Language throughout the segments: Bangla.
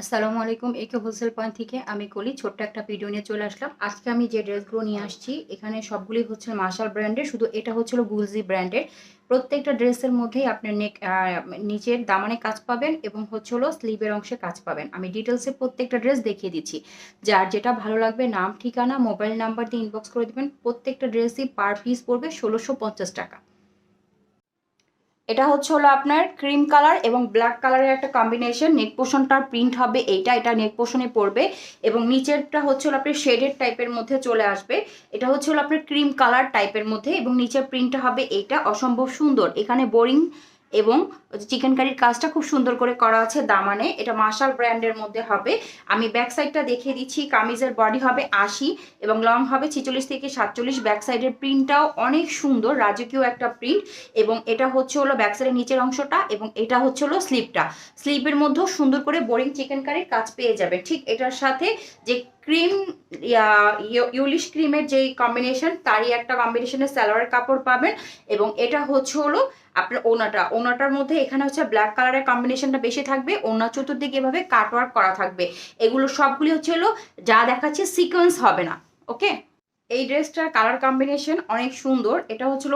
আসসালামু আলাইকুম, একে হোলসেল পয়েন্ট থেকে আমি কলি, ছোট্ট একটা ভিডিও নিয়ে চলে আসলাম। আজকে আমি যে ড্রেসগুলো নিয়ে আসছি, এখানে সবগুলি হচ্ছে মার্শাল ব্র্যান্ডের শুধু এটা হচ্ছিল গুলজি ব্র্যান্ডের প্রত্যেকটা ড্রেসের মধ্যেই আপনার নেক নিচের দামানে কাজ পাবেন এবং হচ্ছে হলো স্লিভের অংশে কাজ পাবেন। আমি ডিটেলসে প্রত্যেকটা ড্রেস দেখিয়ে দিচ্ছি। যার যেটা ভালো লাগবে, নাম, ঠিকানা মোবাইল নাম্বার দিয়ে ইনবক্স করে দেবেন। প্রত্যেকটা ড্রেসই পার পিস পড়বে ষোলোশো টাকা। এটা হচ্ছে হলো আপনার ক্রিম কালার এবং ব্ল্যাক কালারের একটা কম্বিনেশন নেক পোষণটার প্রিন্ট হবে এইটা, এটা নেক পোষণে পড়বে এবং নিচেরটা হচ্ছে হলো আপনার শেডের টাইপের মধ্যে চলে আসবে। এটা হচ্ছে হলো আপনার ক্রিম কালার টাইপের মধ্যে এবং নিচের প্রিন্টটা হবে এইটা। অসম্ভব সুন্দর। এখানে বোরিং এবং চিকেন কারির কাজটা খুব সুন্দর করে করা আছে দামানে। এটা মার্শাল ব্র্যান্ডের মধ্যে হবে। আমি ব্যাক সাইডটা দেখিয়ে দিচ্ছি। কামিজের বডি হবে আশি এবং লং হবে ছিচল্লিশ থেকে সাতচল্লিশ। ব্যাক সাইডের প্রিন্টটাও অনেক সুন্দর, রাজকীয় একটা প্রিন্ট। এবং এটা হচ্ছে হলো ব্যাক সাইডের নিচের অংশটা এবং এটা হচ্ছে হলো স্লিপটা। স্লিপের মধ্যেও সুন্দর করে বোরিং চিকেন কারির কাজ পেয়ে যাবে। ঠিক এটার সাথে যে ক্রিম ইউলিশ ক্রিমের যেই কম্বিনেশন তারই একটা কম্বিনেশনের সালোয়ারের কাপড় পাবেন। এবং এটা হচ্ছে হলো আপনার ওনাটা। ওনাটার মধ্যে এখানে হচ্ছে ব্ল্যাক কালারের কম্বিনেশনটা বেশি থাকবে, অন্য চতুর্দিকে এভাবে কাটওয়ার্ক করা থাকবে। এগুলো সবগুলি হচ্ছে হলো, যা দেখাচ্ছে সিকোয়েন্স হবে না ওকে এই ড্রেসটার কালার কম্বিনেশন অনেক সুন্দর, এটা হচ্ছিল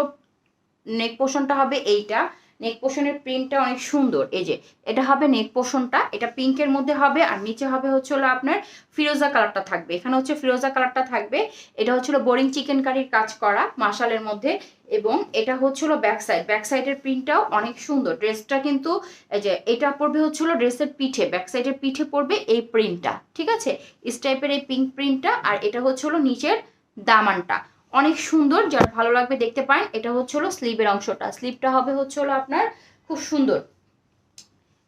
নেক পোষণটা হবে এইটা। নেক পোষণের প্রিন্টটা অনেক সুন্দর। এই যে, এটা হবে নেক পোষণটা এটা পিঙ্কের মধ্যে হবে, আর নিচে হবে হচ্ছে হলো আপনার ফিরোজা কালারটা থাকবে। এখানে হচ্ছে ফিরোজা কালারটা থাকবে। এটা হচ্ছিল বোরিং চিকেন কারির কাজ করা মাসালের মধ্যে, এবং এটা হচ্ছিল ব্যাক সাইড ব্যাক সাইডের প্রিন্টটাও অনেক সুন্দর। ড্রেসটা কিন্তু, এই যে, এটা পড়বে হচ্ছিল ড্রেসের পিঠে। ব্যাক সাইডের পিঠে পড়বে এই প্রিন্টটা ঠিক আছে? ইস টাইপের এই পিঙ্ক প্রিন্টটা আর এটা হচ্ছে হলো নিচের দামানটা। অনেক সুন্দর, যার ভালো লাগবে দেখতে পারেন। এটা হচ্ছে হলো স্লিভের অংশটা। স্লিভটা হবে হচ্ছে হলো আপনার খুব সুন্দর।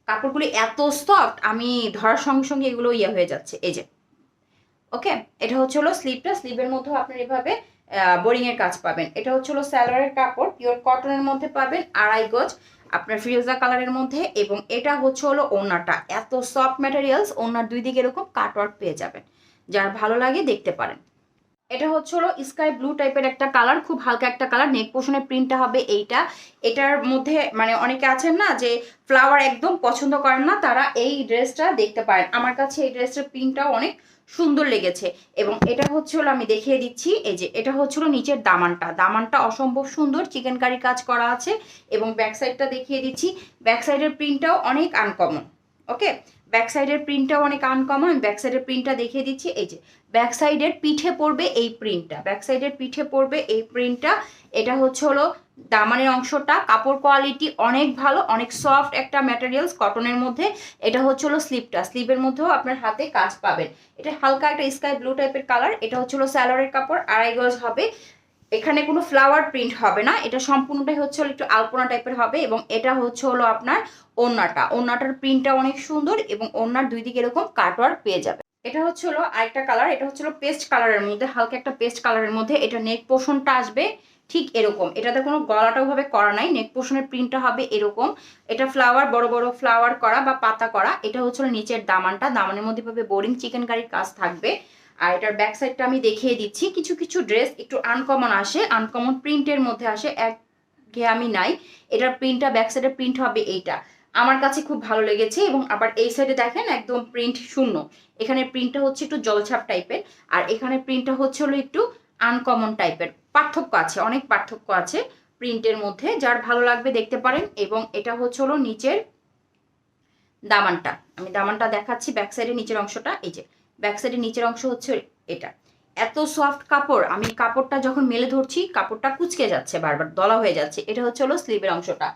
কাপড়গুলি এত সফট আমি ধরার সঙ্গে সঙ্গে এগুলো ইয়ে হয়ে যাচ্ছে। এই যে, ওকে? এটা হচ্ছে হলো স্লিভটা স্লিভের মধ্যেও আপনার এভাবে বোরিং এর কাজ পাবেন। এটা হচ্ছে হলো স্যালোয়ারের কাপড়। পিওর কটনের মধ্যে পাবেন আড়াই গজ আপনার ফিরোজা কালারের মধ্যে এবং এটা হচ্ছে হলো ওনাটা এত সফট ম্যাটেরিয়ালস ওনার দুই দিকে এরকম কাটওয়ার্ক পেয়ে যাবেন। যার ভালো লাগে দেখতে পারেন। এটা হচ্ছে হলো স্কাই ব্লু টাইপের একটা কালার, খুব হালকা একটা কালার। নেক পোষণের প্রিন্টটা হবে এইটা। এটার মধ্যে মানে অনেকে আছেন না যে ফ্লাওয়ার একদম পছন্দ করেন না, তারা এই ড্রেসটা দেখতে পারেন। আমার কাছে এই ড্রেসটার প্রিন্টটাও অনেক সুন্দর লেগেছে। এবং এটা হচ্ছে হলো আমি দেখিয়ে দিচ্ছি, এই যে এটা হচ্ছে হলো নিচের দামানটা। দামানটা অসম্ভব সুন্দর চিকেন কারি কাজ করা আছে। এবং ব্যাক সাইডটা দেখিয়ে দিচ্ছি। ব্যাক সাইডের প্রিন্টটাও অনেক আনকমন ওকে ব্যাক সাইডের প্রিন্টটাও অনেক আনকমন ব্যাক সাইডের প্রিন্টটা দেখিয়ে দিচ্ছি। এই যে ব্যাক সাইডের পিঠে পড়বে এই প্রিন্টটা ব্যাক সাইডের পিঠে পড়বে এই প্রিন্টটা। এটা হচ্ছে হলো দামানের অংশটা, কাপড় কোয়ালিটি অনেক ভালো, অনেক সফট একটা ম্যাটেরিয়ালস কটনের মধ্যে। এটা হচ্ছে হলো স্লিপটা স্লিপের মধ্যেও আপনার হাতে কাজ পাবেন। এটা হালকা একটা স্কাই ব্লু টাইপের কালার এটা হচ্ছে হলো স্যালোয়ারের কাপড়, আড়াই গজ হবে। এখানে কোনো ফ্লাওয়ার প্রিন্ট হবে না। এটা সম্পূর্ণটাই হচ্ছে হলো একটু আলপনা টাইপের হবে এবং এটা হচ্ছে হলো আপনার ওন্নাটা ওন্নাটার প্রিন্টটা অনেক সুন্দর এবং ওন্নার দুই দিকে এরকম কাটওয়ার্ক পেয়ে যাবে। এটা হচ্ছে হলো আরেকটা কালার এটা হচ্ছে হলো পেস্ট কালারের মধ্যে, হালকা একটা পেস্ট কালারের মধ্যে এটা নেক পোষণটা আসবে ঠিক এরকম। এটাতে কোনো গলাটা ওভাবে করা নাই নেক পোষণের প্রিন্টটা হবে এরকম। এটা ফ্লাওয়ার বড় বড় ফ্লাওয়ার করা বা পাতা করা, এটা হচ্ছে হলো নিচের দামানটা। দামানের মধ্যে ভাবে বোরিং চিকেন কারির কাজ থাকবে। আর এটার ব্যাক সাইডটা আমি দেখিয়ে দিচ্ছি। কিছু কিছু ড্রেস একটু আনকমন আসে। আনকমন প্রিন্টের মধ্যে আসে এক আমি নাই। এটার প্রিন্টটা ব্যাক সাইডের প্রিন্ট হবে এইটা। আমার কাছে খুব ভালো লেগেছে এবং আবার এই সাইডে দেখেন একদম প্রিন্ট শূন্য। এখানে প্রিন্টটা হচ্ছে একটু জলছাপ টাইপের আর এখানে প্রিন্টটা হচ্ছে হলো একটু আনকমন টাইপের পার্থক্য আছে, অনেক পার্থক্য আছে প্রিন্টের মধ্যে। যার ভালো লাগবে দেখতে পারেন এবং এটা হচ্ছে হলো নিচের দামানটা। আমি দামানটা দেখাচ্ছি ব্যাক সাইডের নিচের অংশটা, এই যে। ব্যাক সাইডের নিচের অংশ হচ্ছে এটা। এত সফট কাপড়, আমি কাপড়টা যখন মেলে ধরছি, কাপড়টা কুচকে যাচ্ছে, বারবার দলা হয়ে যাচ্ছে। এটা হচ্ছে হলো স্লিভের অংশটা।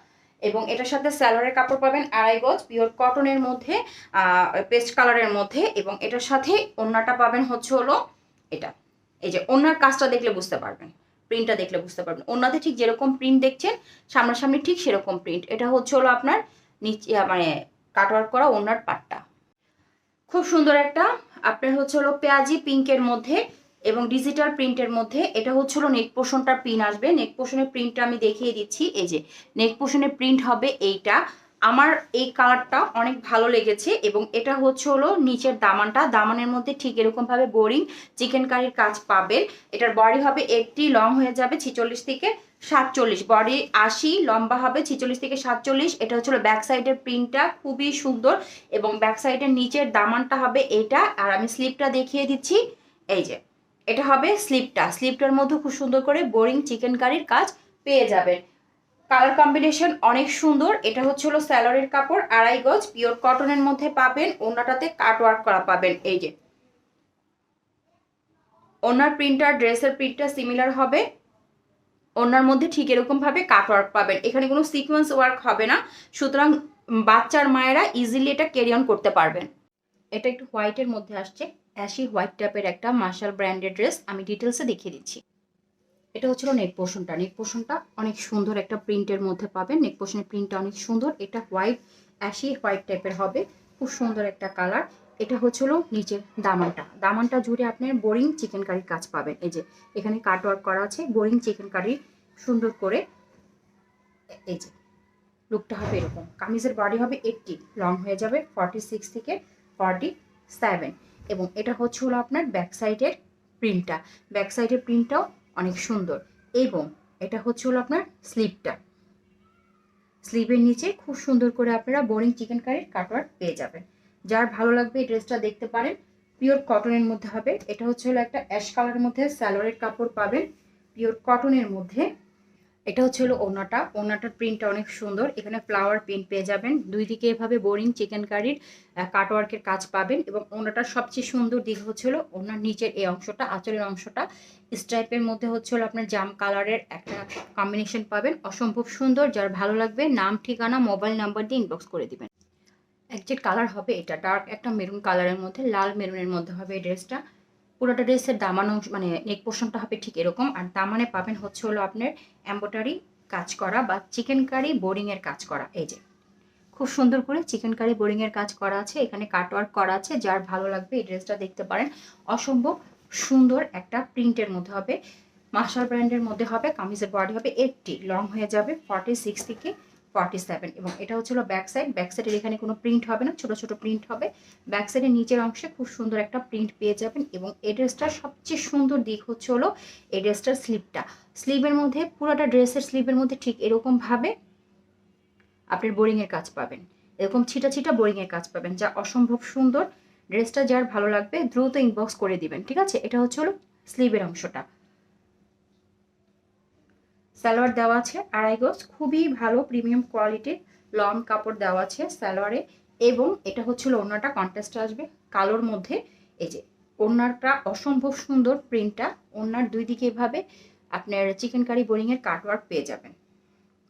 এবং এটার সাথে স্যালোয়ারের কাপড় পাবেন আড়াই গজ পিওর কটনের মধ্যে পেস্ট কালারের মধ্যে, এবং এটার সাথে ওড়নাটা পাবেন হচ্ছে হলো এটা। এই যে ওনার কাজটা দেখলে বুঝতে পারবেন প্রিন্টটা দেখলে বুঝতে পারবেন। ওনাতে ঠিক যেরকম প্রিন্ট দেখছেন, সামনাসামনি ঠিক সেরকম প্রিন্ট এটা হচ্ছে হলো আপনার নিচে মানে কাটওয়ার্ক করা ওনার পাটটা। খুব সুন্দর একটা, আপনার হচ্ছে হলো পেঁয়াজি পিঙ্কের মধ্যে এবং ডিজিটাল প্রিন্টের মধ্যে। এটা হচ্ছে হলো নেক পোষণটার প্রিন্ট আসবে। নেক পোষণের প্রিন্টটা আমি দেখিয়ে দিচ্ছি। এই যে নেক পোষণের প্রিন্ট হবে এইটা। আমার এই কালারটা অনেক ভালো লেগেছে এবং এটা হচ্ছে হলো নিচের দামানটা। দামানের মধ্যে ঠিক এরকমভাবে বোরিং চিকেন কারির কাজ পাবেন এটার বডি হবে একটি লং হয়ে যাবে ছিচল্লিশ থেকে সাতচল্লিশ। বডি আশি, লম্বা হবে ছিচল্লিশ থেকে সাতচল্লিশ। এটা হচ্ছিল ব্যাক সাইডের প্রিন্টটা খুবই সুন্দর এবং ব্যাক সাইডের নিচের দামানটা হবে এটা। আর আমি স্লিপটা দেখিয়ে দিচ্ছি। এই যে, এটা হবে স্লিপটা স্লিপটার মধ্যে খুব সুন্দর করে বোরিং চিকেন কারির কাজ পেয়ে যাবেন। কালার কম্বিনেশন অনেক সুন্দর। এটা হচ্ছে হলো স্যালোরের কাপড়, আড়াই গজ। পিওর কটনের মধ্যে পাবেন ওনাটাতে কাট ওয়ার্ক করা পাবেন। এই যে। ওনার প্রিন্টার ড্রেসের প্রিন্টটা সিমিলার হবে। ওনার মধ্যে ঠিক এরকমভাবে কাট ওয়ার্ক পাবেন। এখানে কোনো সিকোয়েন্স ওয়ার্ক হবে না। সুতরাং বাচ্চার মায়েরা ইজিলি এটা ক্যারি অন করতে পারবেন। এটা একটু হোয়াইটের মধ্যে আসছে। অ্যাশি হোয়াইট টাইপের একটা মার্শাল ব্র্যান্ডের ড্রেস আমি ডিটেলসে দেখিয়ে দিচ্ছি। এটা হচ্ছিল নেক পোর্শনটা নেক পোর্শনটা অনেক সুন্দর একটা প্রিন্টের মধ্যে পাবেন। নেক পোর্শনের প্রিন্টটা অনেক সুন্দর। এটা হোয়াইট অ্যাশি হোয়াইট টাইপের হবে। খুব সুন্দর একটা কালার এটা হচ্ছিল নিচের দামানটা। দামানটা জুড়ে আপনার বোরিং চিকেন কারির কাজ পাবেন। এই যে, এখানে কাট ওয়ার্ক করা আছে। বোরিং চিকেন কারি সুন্দর করে এই যে লুকটা হবে এরকম। কামিজের বডি হবে এইটটি লং হয়ে যাবে ফর্টি সিক্স থেকে ফর্টি সেভেন এবং এটা হচ্ছে হলো আপনার ব্যাক সাইডের প্রিন্টটা ব্যাক সাইডের প্রিন্টটাও অনেক সুন্দর। এবং এটা হচ্ছে হলো আপনার স্লিপটা। স্লিপের নিচে খুব সুন্দর করে আপনারা বোরিং চিকেন কারির কাটোয়ার পেয়ে যাবেন। যার ভালো লাগবে এই ড্রেসটা দেখতে পারেন। পিওর কটনের মধ্যে হবে। এটা হচ্ছে হলো একটা অ্যাশ কালারের মধ্যে স্যালোয়ারের কাপড় পাবেন। পিওর কটনের মধ্যে এটা হচ্ছে হলো ওনাটা ওনাটার প্রিন্টটা অনেক সুন্দর। এখানে ফ্লাওয়ার প্রিন্ট পেয়ে যাবেন। দুই দিকে এভাবে বোরিং চিকেন কারির কাটওয়ার্কের কাজ পাবেন এবং ওনাটার সবচেয়ে সুন্দর দিক হচ্ছে হলো ওনার নিচের এই অংশটা, আঁচলের অংশটা। স্ট্রাইপের মধ্যে হচ্ছে হলো আপনার জাম কালারের একটা কম্বিনেশন পাবেন। অসম্ভব সুন্দর। যার ভালো লাগবে, নাম, ঠিকানা মোবাইল নাম্বার দিয়ে ইনবক্স করে দিবেন। একজেক্ট কালার হবে এটা। ডার্ক একটা মেরুন কালারের মধ্যে, লাল মেরুনের মধ্যে হবে এই ড্রেসটা পুরোটা ড্রেসের দামান অংশ মানে নেক পোর্শনটা হবে ঠিক এরকম। আর দামানে পাবেন হচ্ছে হলো আপনার এম্বোটারি কাজ করা বা চিকেন কারি বোরিংয়ের কাজ করা। এই যে, খুব সুন্দর করে চিকেন কারি বোরিংয়ের কাজ করা আছে। এখানে কাটওয়ার্ক করা আছে। যার ভালো লাগবে এই ড্রেসটা দেখতে পারেন। অসম্ভব সুন্দর একটা প্রিন্টের মধ্যে হবে। মার্শাল ব্র্যান্ডের মধ্যে হবে, কামিজের বডি হবে। এইটটি লং হয়ে যাবে ফর্টি সিক্স থেকে ফর্টি সেভেন এবং এটা হচ্ছিল ব্যাক সাইড ব্যাক সাইডের এখানে কোনো প্রিন্ট হবে না, ছোট ছোট প্রিন্ট হবে। ব্যাক সাইডের নিচের অংশে খুব সুন্দর একটা প্রিন্ট পেয়ে যাবেন এবং এই ড্রেসটার সবচেয়ে সুন্দর দিক হচ্ছে হলো এই ড্রেসটার স্লিপটা স্লিভের মধ্যে, পুরোটা ড্রেসের স্লিভের মধ্যে ঠিক এরকমভাবে আপনার বোরিংয়ের কাজ পাবেন। এরকম ছিটা ছিটা বোরিংয়ের কাজ পাবেন, যা অসম্ভব সুন্দর। ড্রেসটা যার ভালো লাগবে, দ্রুত ইনবক্স করে দিবেন, ঠিক আছে? এটা হচ্ছে হলো স্লিভের অংশটা। সালোয়ার দেওয়া আছে আড়াই গজ। খুবই ভালো প্রিমিয়াম কোয়ালিটির লং কাপড় দেওয়া আছে সালোয়ারে। এবং এটা হচ্ছিল ওড়নাটা কন্ট্রাস্ট আসবে কালোর মধ্যে। এই যে ওড়নাটা অসম্ভব সুন্দর প্রিন্টটা ওড়নার দুই দিকে এভাবে আপনার চিকেন কারি বোরিংয়ের কাটওয়ার্ক পেয়ে যাবেন।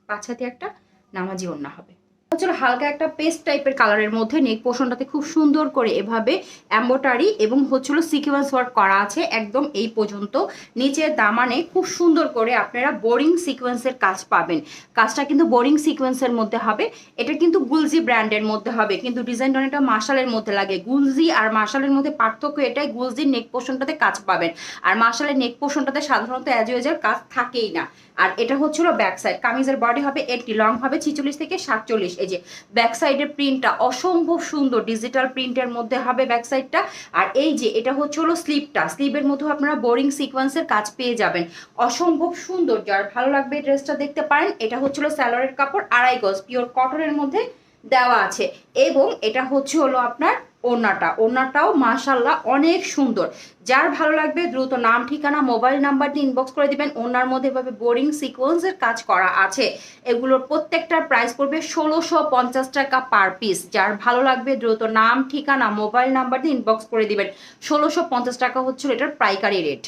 পাছাতে একটা নামাজি ওড়না হবে। হচ্ছিল হালকা একটা পেস্ট টাইপের কালারের মধ্যে নেক পোর্শনটাতে খুব সুন্দর করে এভাবে অ্যাম্বোটারি এবং হচ্ছিল সিকোয়েন্স ওয়ার্ক করা আছে একদম এই পর্যন্ত। নিচের দামানে খুব সুন্দর করে আপনারা বোরিং সিকোয়েন্সের কাজ পাবেন। কাজটা কিন্তু বোরিং সিকোয়েন্সের মধ্যে হবে। এটা কিন্তু গুলজি ব্র্যান্ডের মধ্যে হবে। কিন্তু ডিজাইনটা অনেকটা মার্শালের মধ্যে লাগে। গুলজি আর মার্শালের মধ্যে পার্থক্য এটাই, গুলজির নেক পোর্শনটাতে কাজ পাবেন। আর মার্শালের নেক পোর্শনটাতে সাধারণত অ্যাজ কাজ থাকেই না। আর এটা হচ্ছিল ব্যাক সাইড কামিজের বডি হবে এইটটি লং হবে ছিচল্লিশ থেকে সাতচল্লিশ। এই যে ব্যাক সাইডের প্রিন্টটা অসম্ভব সুন্দর ডিজিটাল প্রিন্টের মধ্যে হবে ব্যাক সাইডটা আর এই যে এটা হচ্ছে হলো স্লিপটা স্লিপের মধ্যে আপনারা বোরিং সিকোয়েন্সের কাজ পেয়ে যাবেন। অসম্ভব সুন্দর। যার ভালো লাগবে ড্রেসটা দেখতে পারেন। এটা হচ্ছিল স্যালোয়ারের কাপড়, আড়াই গজ। পিওর কটনের মধ্যে দেওয়া আছে। এবং এটা হচ্ছে হলো আপনার ওড়নাটা। ওড়নাটাও মাশাল্লাহ অনেক সুন্দর। যার ভালো লাগবে দ্রুত নাম, ঠিকানা, মোবাইল নাম্বারটি ইনবক্স করে দিবেন। ওনার মধ্যে এভাবে বোরিং সিকোয়েন্সের কাজ করা আছে। এগুলোর প্রত্যেকটার প্রাইস পড়বে ষোলোশো পঞ্চাশ টাকা পার পিস যার ভালো লাগবে দ্রুত নাম, ঠিকানা, মোবাইল নাম্বারটি ইনবক্স করে দিবেন। ষোলোশো পঞ্চাশ টাকা হচ্ছিল এটার পাইকারি রেট